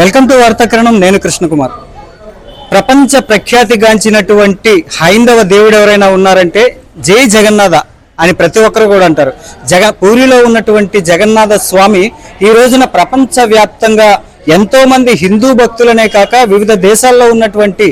Welcome to వార్తాకరణం నేను కృష్ణకుమార్. ప్రపంచ ప్రఖ్యాతిగాంచినటువంటి హైందవ దేవుడు ఎవరైనా ఉన్నారంటే జై జగన్నాథ అని ప్రతి ఒక్కరు కూడా అంటారు. జగ పూరిలో ఉన్నటువంటి జగన్నాథ స్వామి ఈ రోజున ప్రపంచవ్యాప్తంగా ఎంతోమంది ఎంతో మంది హిందూ భక్తులనే కాక వివిధ దేశాల్లో ఉన్నటువంటి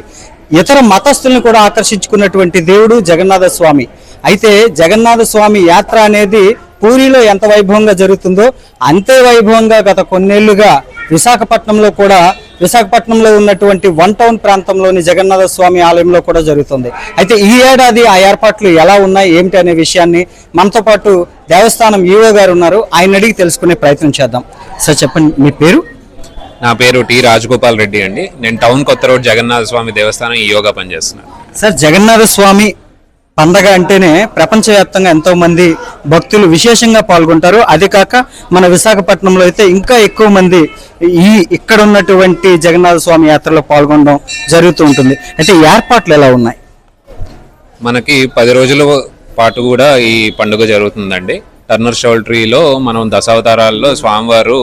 ఇతర మతస్థులను కూడా ఆకర్షించుకున్నటువంటి దేవుడు జగన్నాథ స్వామి. అయితే జగన్నాథ స్వామి యాత్ర అనేది పూరిలో ఎంత వైభవంగా జరుగుతుందో అంతే వైభవంగా గత కొన్నేళ్ళుగా విశాఖపట్నంలో కూడా విశాఖపట్నంలో ఉన్నటువంటి వన్ టౌన్ ప్రాంతంలోని జగన్నాథ స్వామి ఆలయంలో కూడా జరుగుతుంది. అయితే ఈ ఏడాది ఆ ఏర్పాట్లు ఎలా ఉన్నాయి ఏమిటి అనే విషయాన్ని మనతో పాటు దేవస్థానం ఈవో గారు ఉన్నారు. ఆయన అడిగి తెలుసుకునే ప్రయత్నం చేద్దాం. సార్ చెప్పండి మీ పేరు? నా పేరు టి రాజగోపాల్ రెడ్డి అండి. నేను టౌన్ కొత్త రోడ్ జగన్నాథ స్వామి దేవస్థానం ఈ యోగా పనిచేస్తున్నాను. సార్ జగన్నాథ స్వామి పండగ అంటేనే ప్రపంచవ్యాప్తంగా ఎంతో మంది భక్తులు విశేషంగా పాల్గొంటారు. అది కాక మన విశాఖపట్నంలో అయితే ఇంకా ఎక్కువ మంది ఈ ఇక్కడ ఉన్నటువంటి జగన్నాథ స్వామి యాత్రలో పాల్గొనడం జరుగుతూ ఉంటుంది. అయితే ఏర్పాట్లు ఎలా ఉన్నాయి? మనకి పది రోజుల పాటు కూడా ఈ పండుగ జరుగుతుందండి. టర్నర్ షౌల్ట్రీలో మనం దశావతారాల్లో స్వామివారు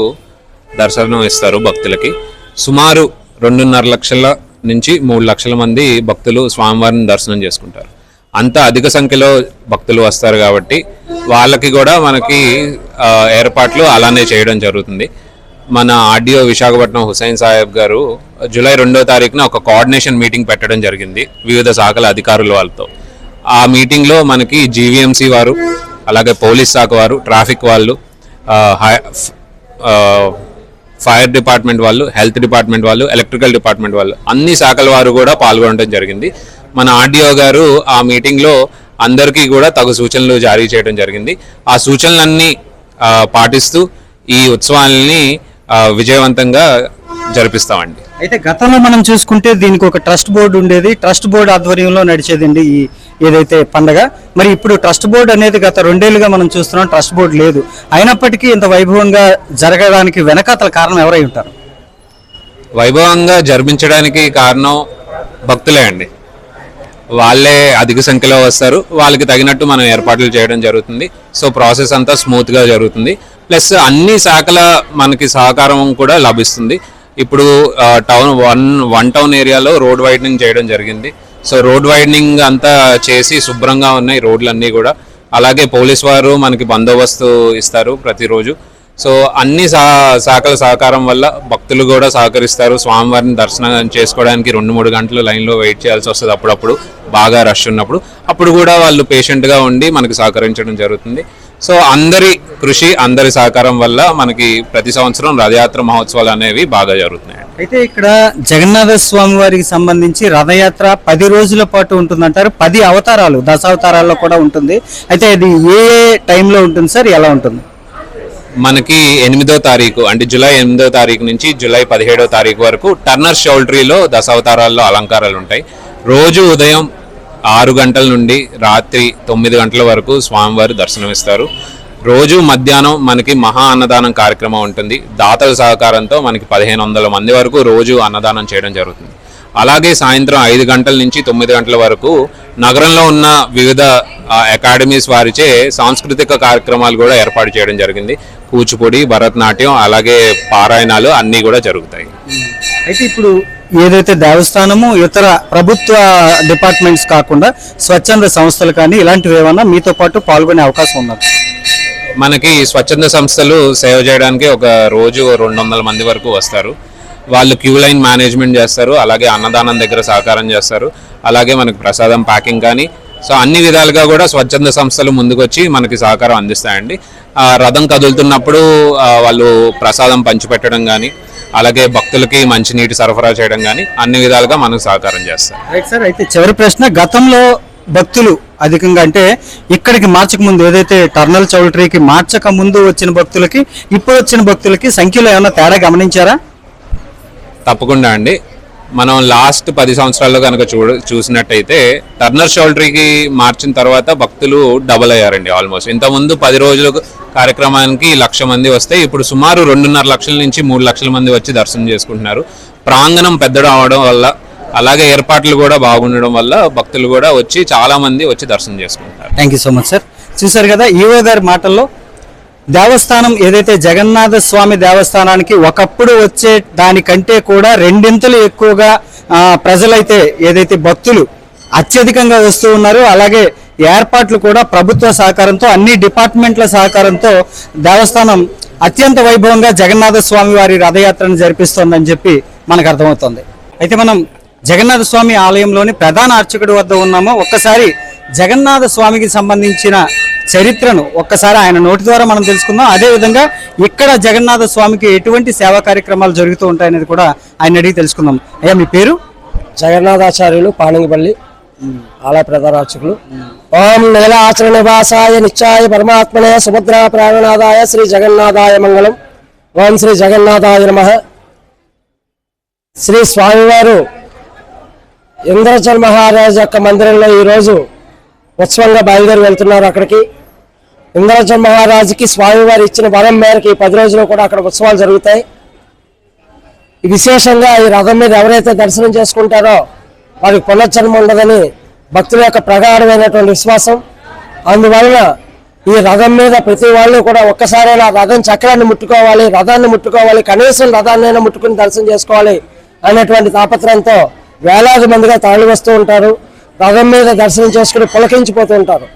దర్శనం ఇస్తారు భక్తులకి. సుమారు రెండున్నర లక్షల నుంచి మూడు లక్షల మంది భక్తులు స్వామివారిని దర్శనం చేసుకుంటారు. అంత అధిక సంఖ్యలో భక్తులు వస్తారు కాబట్టి వాళ్ళకి కూడా మనకి ఏర్పాట్లు అలానే చేయడం జరుగుతుంది. మన ఆర్డీఓ విశాఖపట్నం హుసైన్ సాహెబ్ గారు జూలై రెండో తారీఖున ఒక కోఆర్డినేషన్ మీటింగ్ పెట్టడం జరిగింది వివిధ శాఖల అధికారుల వాళ్ళతో. ఆ మీటింగ్లో మనకి జీవీఎంసీ వారు అలాగే పోలీస్ శాఖ వారు ట్రాఫిక్ వాళ్ళు హై- ఫైర్ డిపార్ట్మెంట్ వాళ్ళు హెల్త్ డిపార్ట్మెంట్ వాళ్ళు ఎలక్ట్రికల్ డిపార్ట్మెంట్ వాళ్ళు అన్ని శాఖల వారు కూడా పాల్గొనడం జరిగింది. మన ఆర్డీఓ గారు ఆ మీటింగ్లో అందరికీ కూడా తగు సూచనలు జారీ చేయడం జరిగింది. ఆ సూచనలన్నీ పాటిస్తూ ఈ ఉత్సవాలని విజయవంతంగా జరిపిస్తామండి. అయితే గతంలో మనం చూసుకుంటే దీనికి ఒక ట్రస్ట్ బోర్డు ఉండేది. ట్రస్ట్ బోర్డు ఆధ్వర్యంలో నడిచేదండి ఈ ఏదైతే పండగ. మరి ఇప్పుడు ట్రస్ట్ బోర్డు అనేది గత రెండేళ్ళుగా మనం చూస్తున్నాం ట్రస్ట్ బోర్డు లేదు. అయినప్పటికీ ఇంత వైభవంగా జరగడానికి వెనకాతల కారణం ఎవరై ఉంటారు? వైభవంగా జరిపించడానికి కారణం భక్తులే అండి. వాళ్ళే అధిక సంఖ్యలో వస్తారు. వాళ్ళకి తగినట్టు మనం ఏర్పాట్లు చేయడం జరుగుతుంది. సో ప్రాసెస్ అంతా స్మూత్గా జరుగుతుంది. ప్లస్ అన్ని శాఖల మనకి సహకారం కూడా లభిస్తుంది. ఇప్పుడు టౌన్ వన్ వన్ టౌన్ ఏరియాలో రోడ్ వైడనింగ్ చేయడం జరిగింది. సో రోడ్ వైడనింగ్ అంతా చేసి శుభ్రంగా ఉన్నాయి రోడ్లన్నీ కూడా. అలాగే పోలీస్ వారు మనకి బందోబస్తు ఇస్తారు ప్రతిరోజు. సో అన్ని సా శాఖల సహకారం వల్ల భక్తులు కూడా సహకరిస్తారు. స్వామివారిని దర్శనం చేసుకోవడానికి రెండు మూడు గంటలు లైన్లో వెయిట్ చేయాల్సి వస్తుంది అప్పుడప్పుడు. బాగా రష్ ఉన్నప్పుడు. అప్పుడు కూడా వాళ్ళు పేషెంట్గా ఉండి మనకి సహకరించడం జరుగుతుంది. సో అందరి కృషి అందరి సహకారం వల్ల మనకి ప్రతి సంవత్సరం రథయాత్ర మహోత్సవాలు అనేవి బాగా జరుగుతున్నాయి అయితే ఇక్కడ జగన్నాథ స్వామి వారికి సంబంధించి రథయాత్ర పది రోజుల పాటు ఉంటుందంటారు. పది అవతారాలు దశావతారాల్లో కూడా ఉంటుంది. అయితే అది ఏ టైంలో ఉంటుంది సార్? ఎలా ఉంటుంది? మనకి ఎనిమిదో తారీఖు అంటే జూలై ఎనిమిదో తారీఖు నుంచి జూలై పదిహేడో తారీఖు వరకు టర్నర్ షౌల్ట్రీలో దశావతారాల్లో అలంకారాలు ఉంటాయి. రోజు ఉదయం ఆరు గంటల నుండి రాత్రి తొమ్మిది గంటల వరకు స్వామివారు దర్శనమిస్తారు. రోజు మధ్యాహ్నం మనకి మహా అన్నదానం కార్యక్రమం ఉంటుంది. దాతల సహకారంతో మనకి పదిహేను వందల మంది వరకు రోజు అన్నదానం చేయడం జరుగుతుంది. అలాగే సాయంత్రం ఐదు గంటల నుంచి తొమ్మిది గంటల వరకు నగరంలో ఉన్న వివిధ అకాడమీస్ వారిచే సాంస్కృతిక కార్యక్రమాలు కూడా ఏర్పాటు చేయడం జరిగింది. కూచిపూడి భరతనాట్యం అలాగే పారాయణాలు అన్నీ కూడా జరుగుతాయి. అయితే ఇప్పుడు ఏదైతే దేవస్థానము ఇతర ప్రభుత్వ డిపార్ట్మెంట్స్ కాకుండా స్వచ్ఛంద సంస్థలు కానీ ఇలాంటివి ఏమన్నా మీతో పాటు పాల్గొనే అవకాశం ఉన్నది? మనకి స్వచ్ఛంద సంస్థలు సేవ చేయడానికి ఒక రోజు రెండు వందల మంది వరకు వస్తారు. వాళ్ళు క్యూ లైన్ మేనేజ్మెంట్ చేస్తారు అలాగే అన్నదానం దగ్గర సహకారం చేస్తారు. అలాగే మనకి ప్రసాదం ప్యాకింగ్ కానీ సో అన్ని విధాలుగా కూడా స్వచ్ఛంద సంస్థలు ముందుకొచ్చి మనకి సహకారం అందిస్తాయండి. రథం కదులుతున్నప్పుడు వాళ్ళు ప్రసాదం పంచిపెట్టడం కానీ అలాగే భక్తులకి మంచినీటి సరఫరా చేయడం కానీ అన్ని విధాలుగా మనకు సహకారం చేస్తారు. రైట్ సార్ అయితే చివరి ప్రశ్న గతంలో భక్తులు అధికంగా అంటే ఇక్కడికి మార్చక ముందు ఏదైతే టర్నల్ చౌల్ట్రీకి మార్చక ముందు వచ్చిన భక్తులకి ఇప్పుడు వచ్చిన భక్తులకి సంఖ్యలో ఏమైనా తేడా గమనించారా? తప్పకుండా అండి. మనం లాస్ట్ పది సంవత్సరాల్లో కనుక చూడ చూసినట్టయితే టర్నర్ షోల్డరీకి మార్చిన తర్వాత భక్తులు డబల్ అయ్యారండి ఆల్మోస్ట్ ఇంతకుముందు పది రోజుల కార్యక్రమానికి లక్ష మంది వస్తే ఇప్పుడు సుమారు రెండున్నర లక్షల నుంచి మూడు లక్షల మంది వచ్చి దర్శనం చేసుకుంటున్నారు. ప్రాంగణం పెద్దడం అవడం వల్ల అలాగే ఏర్పాట్లు కూడా బాగుండడం వల్ల భక్తులు కూడా వచ్చి చాలామంది వచ్చి దర్శనం చేసుకుంటున్నారు. Thank you so much sir చూశారు కదా ఈవో గారి మాటల్లో దేవస్థానం ఏదైతే జగన్నాథ స్వామి దేవస్థానానికి ఒకప్పుడు వచ్చే దానికంటే కూడా రెండింతలు ఎక్కువగా ప్రజలైతే ఏదైతే భక్తులు అత్యధికంగా వస్తూ ఉన్నారు అలాగే ఏర్పాట్లు కూడా ప్రభుత్వ సహకారంతో అన్ని డిపార్ట్మెంట్ల సహకారంతో దేవస్థానం అత్యంత వైభవంగా జగన్నాథ స్వామి వారి రథయాత్రను జరిపిస్తోందని చెప్పి మనకు అర్థమవుతుంది. అయితే మనం జగన్నాథ స్వామి ఆలయంలోని ప్రధాన అర్చకుడి వద్ద ఉన్నాము? ఒక్కసారి జగన్నాథ స్వామికి సంబంధించిన చరిత్రను ఒక్కసారి ఆయన నోటి ద్వారా మనం తెలుసుకుందాం. అదే విధంగా ఇక్కడ జగన్నాథ స్వామికి ఎటువంటి సేవా కార్యక్రమాలు జరుగుతూ ఉంటాయనేది కూడా ఆయన అడిగి తెలుసుకుందాం. అయ్యా మీ పేరు? జగన్నాథాచార్యులు పానంగిపల్లి ఆలయ ప్రధాన అర్చకులు ఓం నీలాచల నివాసాయ నిత్యాయ పరమాత్మనే సుభద్రా ప్రాణనాథాయ శ్రీ జగన్నాథాయ మంగళం. ఓం శ్రీ జగన్నాథాయ నమ. శ్రీ స్వామివారు ఇంద్రచల్ మహారాజ్ యొక్క మందిరంలో ఈరోజు ఉత్సవంగా బయలుదేరి వెళ్తున్నారు అక్కడికి. ఇంద్రచల్ మహారాజుకి స్వామివారు ఇచ్చిన వరం మేరకు ఈ పది రోజులు కూడా అక్కడ ఉత్సవాలు జరుగుతాయి. విశేషంగా ఈ రథం మీద ఎవరైతే దర్శనం చేసుకుంటారో వారికి పునర్జన్మ ఉండదని భక్తుల యొక్క ప్రగాఢమైనటువంటి విశ్వాసం. అందువలన ఈ రథం మీద ప్రతి వాళ్ళు కూడా ఒక్కసారైనా రథం చక్రాన్ని ముట్టుకోవాలి రథాన్ని ముట్టుకోవాలి కనీసం రథాన్నైనా ముట్టుకుని దర్శనం చేసుకోవాలి అనేటువంటి తాపత్రయంతో వేలాది మందిగా తరలి వస్తూ ఉంటారు. రథం మీద దర్శనం చేసుకుని పులకించిపోతూ ఉంటారు.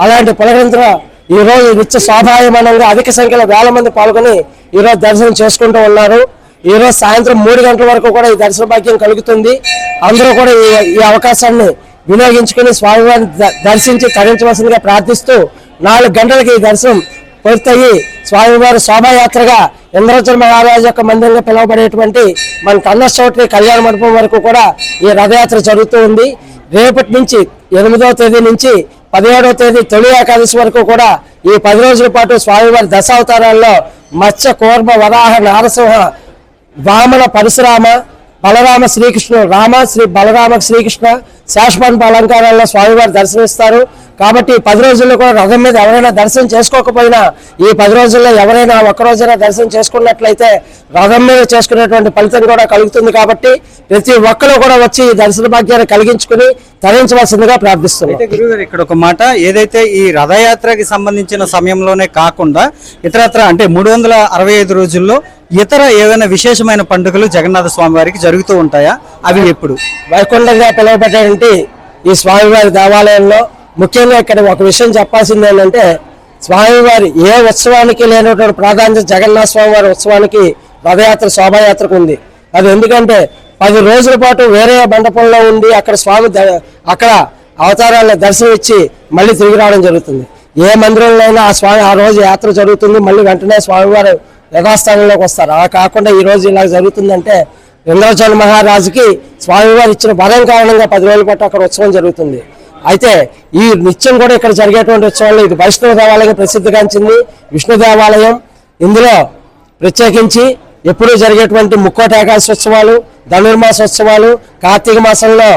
అలాంటి పులకించిన ఈరోజు నిత్య స్వాభాయమానంగా అధిక సంఖ్యలో వేల మంది పాల్గొని ఈరోజు దర్శనం చేసుకుంటూ ఉన్నారు. ఈరోజు సాయంత్రం మూడు గంటల వరకు కూడా ఈ దర్శన భాగ్యం కలుగుతుంది. అందరూ కూడా ఈ ఈ అవకాశాన్ని వినియోగించుకుని స్వామివారిని ద- దర్శించి తరించవలసిందిగా ప్రార్థిస్తూ నాలుగు గంటలకి ఈ దర్శనం పూర్తయి స్వామివారి శోభాయాత్రగా ఇంద్రచల మహారాజు యొక్క మందిరంగా పిలువబడేటువంటి మన కన్నచౌట్రి కళ్యాణ మండపం వరకు కూడా ఈ రథయాత్ర జరుగుతూ ఉంది. రేపటి నుంచి ఎనిమిదవ తేదీ నుంచి పదిహేడవ తేదీ తొలి ఏకాదశి వరకు కూడా ఈ పది రోజుల పాటు స్వామివారి దశావతారాల్లో మత్స్య కూర్మ వరాహ నారసింహ వామన పరశురామ బలరామ శ్రీకృష్ణుడు రామ శ్రీ బలరామ శ్రీకృష్ణ శాశ్వత అలంకారాల్లో స్వామివారి దర్శనమిస్తారు. కాబట్టి పది రోజుల్లో కూడా రథం మీద ఎవరైనా దర్శనం చేసుకోకపోయినా ఈ పది రోజుల్లో ఎవరైనా ఒక్క రోజైనా దర్శనం చేసుకున్నట్లయితే రథం మీద చేసుకునేటువంటి ఫలితం కూడా కలుగుతుంది కాబట్టి ప్రతి ఒక్కరు కూడా వచ్చి ఈ దర్శన భాగ్యాన్ని కలిగించుకుని తరించవలసిందిగా గురుగారు ఇక్కడ ఒక మాట ఏదైతే ఈ రథయాత్రకి సంబంధించిన సమయంలోనే కాకుండా ఇతరత్ర అంటే మూడు వందల అరవై ఐదు రోజుల్లో ఇతర ఏవైనా విశేషమైన పండుగలు జగన్నాథ స్వామి వారికి జరుగుతూ ఉంటాయా? అవి ఎప్పుడు? వైకుంఠంగా పిలువబడేటువంటి ఈ స్వామివారి దేవాలయంలో ముఖ్యంగా ఇక్కడ ఒక విషయం చెప్పాల్సింది ఏంటంటే స్వామివారి ఏ ఉత్సవానికి లేనటువంటి ప్రాధాన్యత జగన్నాథ స్వామివారి ఉత్సవానికి రథయాత్ర శోభాయాత్రకు ఉంది. అది ఎందుకంటే పది రోజుల పాటు వేరే మండపంలో ఉండి అక్కడ స్వామి ద- అక్కడ అవతారాలను దర్శనం ఇచ్చి మళ్ళీ తిరిగి రావడం జరుగుతుంది. ఏ మందిరంలో అయినా ఆ స్వామి ఆ రోజు యాత్ర జరుగుతుంది మళ్ళీ వెంటనే స్వామివారు యథాస్థానంలోకి వస్తారు. అలా కాకుండా ఈ రోజు ఇలా జరుగుతుందంటే ఇంద్రచోళ మహారాజుకి స్వామివారు ఇచ్చిన వరం కారణంగా పది రోజుల పాటు అక్కడ ఉత్సవం జరుగుతుంది. అయితే ఈ నిత్యం కూడా ఇక్కడ జరిగేటువంటి ఉత్సవాలు ఇది వైష్ణవ దేవాలయం ప్రసిద్ధిగాంచింది విష్ణు దేవాలయం. ఇందులో ప్రత్యేకించి ఎప్పుడూ జరిగేటువంటి ముక్కోటి ఏకాదశి ఉత్సవాలు ధనుర్మాస ఉత్సవాలు కార్తీక మాసంలో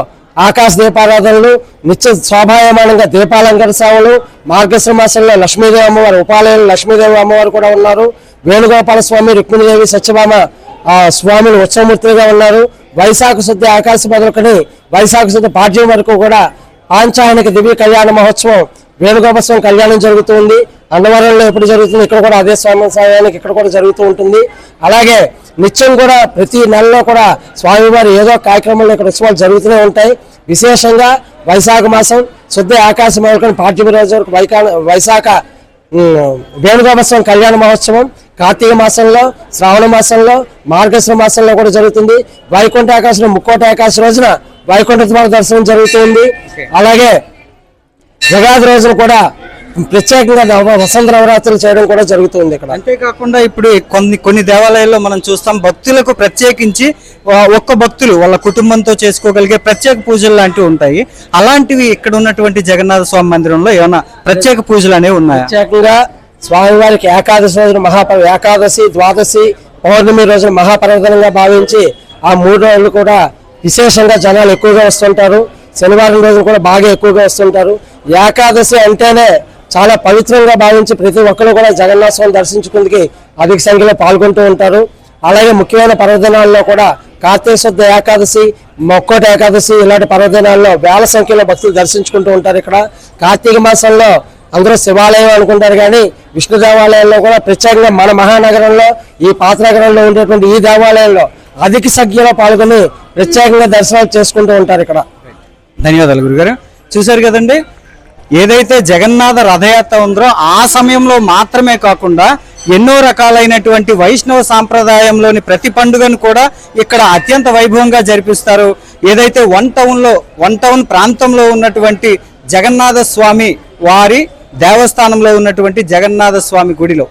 ఆకాశ దీపారాధనలు నిత్య శోభాయమానంగా దీపాలంకర సేవలు మార్గశ్ర మాసంలో లక్ష్మీదేవి అమ్మవారు ఉపాలయంలో లక్ష్మీదేవి అమ్మవారు కూడా ఉన్నారు. వేణుగోపాల స్వామి రుక్మిణీదేవి సత్యభామ ఆ స్వాములు ఉత్సవమూర్తులుగా ఉన్నారు. వైశాఖ శుద్ధి ఆకాశ మొదలుకొని వైశాఖ శుద్ధి పాఠ్యం వరకు కూడా పాంచాయనిక దివ్య కళ్యాణ మహోత్సవం వేణుగోపస్వామి కళ్యాణం జరుగుతుంది. అన్నవరంలో ఎప్పుడు జరుగుతుంది? ఇక్కడ కూడా అదే స్వామి సమయానికి ఇక్కడ కూడా జరుగుతూ ఉంటుంది. అలాగే నిత్యం కూడా ప్రతి నెలలో కూడా స్వామివారి ఏదో కార్యక్రమంలో ఇక్కడ ఉత్సవాలు జరుగుతూనే ఉంటాయి. విశేషంగా వైశాఖ మాసం శుద్ధ ఆకాశం మొదలుకొని పాఠ్యం రోజు వరకు వైకా వైశాఖ వేణుగోపస్వామి కళ్యాణ మహోత్సవం కార్తీక మాసంలో శ్రావణ మాసంలో మార్గశ్ర మాసంలో కూడా జరుగుతుంది. వైకుంఠ ఏకాశి ముక్కోట ఏకాశి రోజున వైకుంఠ ద్వార దర్శనం జరుగుతుంది. అలాగే జగాది రోజున కూడా ప్రత్యేకంగా వసంత నవరాత్రులు చేయడం కూడా జరుగుతుంది ఇక్కడ. అంతేకాకుండా ఇప్పుడు కొన్ని కొన్ని దేవాలయాల్లో మనం చూస్తాం భక్తులకు ప్రత్యేకించి ఒక్క భక్తులు వాళ్ళ కుటుంబంతో చేసుకోగలిగే ప్రత్యేక పూజలు లాంటివి ఉంటాయి. అలాంటివి ఇక్కడ ఉన్నటువంటి జగన్నాథ స్వామి మందిరంలో ఏమైనా ప్రత్యేక పూజలు అనేవి ఉన్నాయా? ప్రత్యేకంగా స్వామివారికి ఏకాదశి రోజున మహాపర్వ ఏకాదశి ద్వాదశి పౌర్ణమి రోజున మహాపర్వదనంగా భావించి ఆ మూడు రోజులు కూడా విశేషంగా జనాలు ఎక్కువగా వస్తుంటారు. శనివారం రోజున కూడా బాగా ఎక్కువగా వస్తుంటారు. ఏకాదశి అంటేనే చాలా పవిత్రంగా భావించి ప్రతి ఒక్కరు కూడా జగన్నాథ స్వామి దర్శించుకుందుకు అధిక సంఖ్యలో పాల్గొంటూ ఉంటారు. అలాగే ముఖ్యమైన పర్వదినాల్లో కూడా కార్తీక శుద్ధ ఏకాదశి మొక్కోట ఏకాదశి ఇలాంటి పర్వదినాల్లో వేల సంఖ్యలో భక్తులు దర్శించుకుంటూ ఉంటారు ఇక్కడ. కార్తీక మాసంలో అందరూ శివాలయం అనుకుంటారు కానీ విష్ణు దేవాలయంలో కూడా ప్రత్యేకంగా మన మహానగరంలో ఈ పాతనగరంలో ఉండేటువంటి ఈ దేవాలయంలో అధిక సంఖ్యలో పాల్గొని ప్రత్యేకంగా దర్శనాలు చేసుకుంటూ ఉంటారు ఇక్కడ. ధన్యవాదాలు గురుగారు. చూశారు కదండి ఏదైతే జగన్నాథ రథయాత్ర ఉందో ఆ సమయంలో మాత్రమే కాకుండా ఎన్నో రకాలైనటువంటి వైష్ణవ సాంప్రదాయంలోని ప్రతి పండుగను కూడా ఇక్కడ అత్యంత వైభవంగా జరిపిస్తారు. ఏదైతే వన్ టౌన్లో వన్ టౌన్ ప్రాంతంలో ఉన్నటువంటి జగన్నాథ స్వామి వారి దేవస్థానంలో ఉన్నటువంటి జగన్నాథ స్వామి గుడిలో